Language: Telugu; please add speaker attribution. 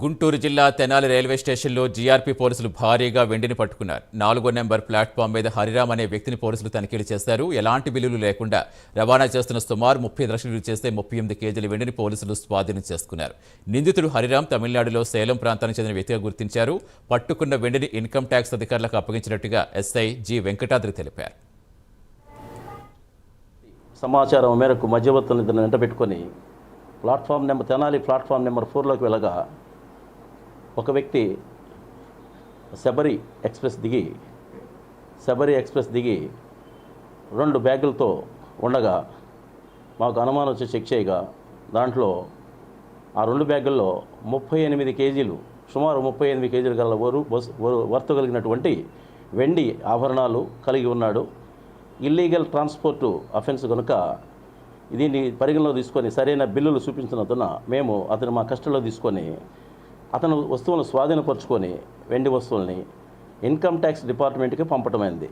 Speaker 1: గుంటూరు జిల్లా తెనాలి రైల్వే స్టేషన్లో జీఆర్పీ పోలీసులు భారీగా వెండిని పట్టుకున్నారు. నాలుగో నెంబర్ ప్లాట్ఫామ్ మీద హరిరామ్ అనే వ్యక్తిని పోలీసులు తనిఖీలు చేశారు. ఎలాంటి బిల్లులు లేకుండా రవాణా చేస్తున్న సుమారు ముప్పై లక్షలు చేస్తే ముప్పై ఎనిమిది కేజీల వెండిని పోలీసులు స్వాధీనం చేసుకున్నారు. నిందితుడు హరిరామ్ తమిళనాడులో సేలం ప్రాంతానికి చెందిన వ్యక్తిగా గుర్తించారు. పట్టుకున్న వెండిని ఇన్కమ్ ట్యాక్స్ అధికారులకు అప్పగించినట్టుగా ఎస్ఐ జి వెంకటాద్రి తెలిపారు.
Speaker 2: సమాచారం మేరకు మధ్యవర్తులను ఇద్దరిని వెంట పెట్టుకొని platform number Tenali platform number ఫోర్లోకి వెళ్ళగా ఒక వ్యక్తి శబరి ఎక్స్ప్రెస్ దిగి శబరి ఎక్స్ప్రెస్ దిగి రెండు బ్యాగులతో ఉండగా మాకు అనుమానం వచ్చి చెక్ చేయగా దాంట్లో ఆ రెండు బ్యాగుల్లో ముప్పై ఎనిమిది కేజీలు సుమారు ముప్పై ఎనిమిది కేజీలు గల వరు వస్- వరు- కలిగినటువంటి వెండి ఆభరణాలు కలిగి ఉన్నాడు. ఇల్లీగల్ ట్రాన్స్పోర్ట్ అఫెన్స్ కనుక దీన్ని పరిగణలో తీసుకొని సరైన బిల్లులు చూపించినందున మేము అతను మా కస్టడీలో తీసుకొని అతను వస్తువులను స్వాధీనపరుచుకొని వెండి వస్తువుల్ని ఇన్కమ్ ట్యాక్స్ డిపార్ట్మెంట్కి పంపటమైంది.